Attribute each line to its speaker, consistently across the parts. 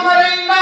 Speaker 1: Ramarinda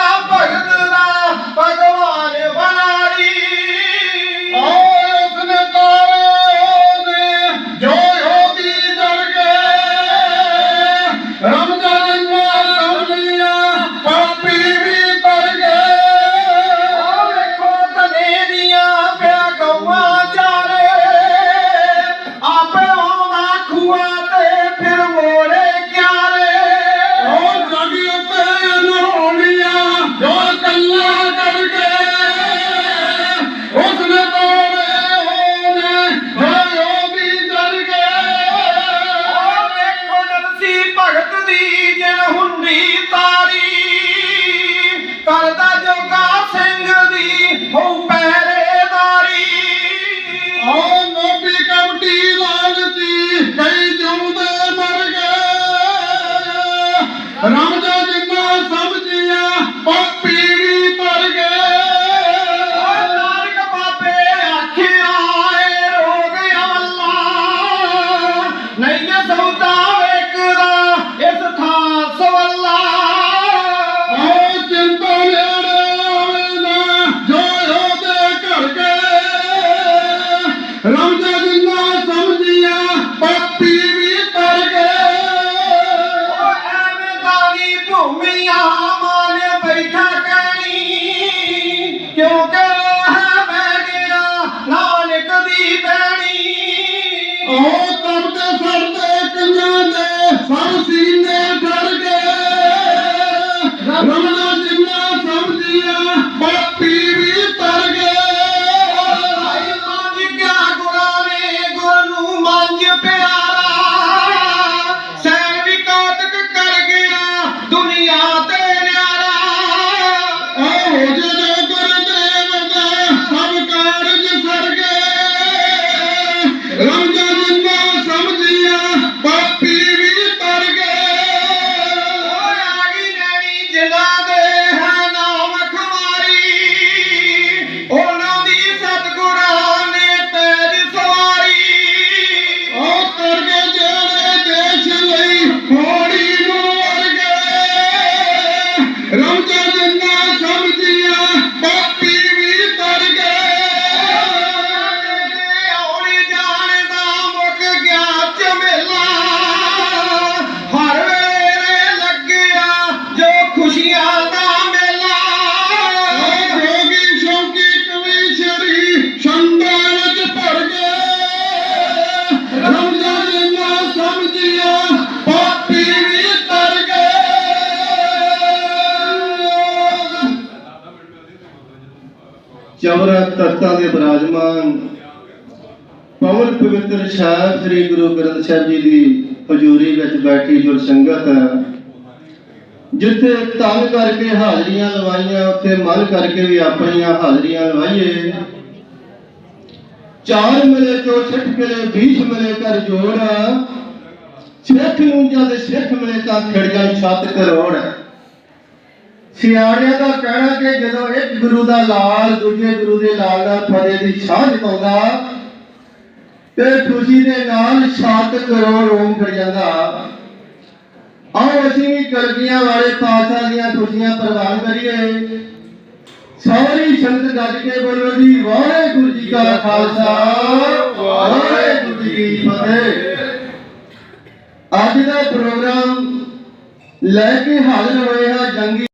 Speaker 1: ਕਰਦਾ ਜੋਗਾ ਸਿੰਘ ਦੀ ਹੋ ਪਹਿਰੇਦਾਰੀ।
Speaker 2: ਆ ਨੋਬੀ ਕਮਟੀ ਲਾਲਚੀ ਕਈ ਜਿਉਂਦੇ ਮਰ ਗਏ ਰਮਜਾ ਜਿੰਨਾ ਸਮਝਿਆ ਪਾਪੀ ਵੀ ਮਰ ਗਏ
Speaker 1: ਨਹੀਂ ਸੌਦਾ
Speaker 2: ਨੂੰ
Speaker 1: ਮੰਝ
Speaker 3: ਚੌਰਾ ਤਖਤਾਂ ਦੇ ਬਿਰਾਜਮਾਨ। ਪਵਨ ਪਵਿੱਤਰ ਸਾਹਿਬ ਸ੍ਰੀ ਗੁਰੂ ਗ੍ਰੰਥ ਸਾਹਿਬ ਜੀ ਦੀ ਹਜ਼ੂਰੀ ਵਿੱਚ ਬੈਠੀ ਜੁਰ ਸੰਗਤ ਜਿੱਥੇ ਤਨ ਕਰਕੇ ਹਾਜ਼ਰੀਆਂ ਲਵਾਈਆਂ, ਉੱਥੇ ਮਨ ਕਰਕੇ ਵੀ ਆਪਣੀਆਂ ਹਾਜ਼ਰੀਆਂ ਲਵਾਈਏ। ਚਾਰ ਮਿਲੇ ਤੋਂ ਛਿੱਠ ਮਿਲੇ 20 ਮਿਲੇ ਕਰ ਜੋੜ ਸਿੱਖ ਨੂੰ ਜਦ ਸਿੱਖ ਮਿਲੇ ਤਾਂ ਖਿੜ ਜਾਣ ਸੱਤ ਕਰੋੜ ਸਿਆਣਿਆਂ ਦਾ ਕਹਿਣਾ ਕਿ ਜਦੋਂ ਇੱਕ ਗੁਰੂ ਦਾ ਲਾਲ, ਦੂਜੇ ਗੁਰੂ ਦੇ ਲਾਲ ਦਾ ਫਤਿਹ ਦੀ ਸਾਂਝ ਪਾਉਂਦਾ ਤੇ ਖੁਸ਼ੀ ਦੇ ਨਾਲ 7 ਕਰੋੜ ਓਮ ਫਿਰ ਜਾਂਦਾ। ਆਓ ਅਸੀਂ ਵੀ ਕਲਗੀਆਂ ਵਾਲੇ ਪਾਤਸ਼ਾਹ ਦੀਆਂ ਖੁਸ਼ੀਆਂ ਪ੍ਰਵਾਨ ਕਰੀਏ। ਸਾਰੀ ਸੰਗਤ ਗੱਜ ਕੇ ਬੋਲੋ ਜੀ, ਵਾਹਿਗੁਰੂ ਜੀ ਕਾ ਖਾਲਸਾ, ਵਾਹਿਗੁਰੂ ਜੀ ਕੀ ਫਤਿਹ। ਅੱਜ ਦਾ ਪ੍ਰੋਗਰਾਮ ਲੈ ਕੇ ਹਾਜ਼ਰ ਹੋਏ ਹਾਂ ਜੰਗੀ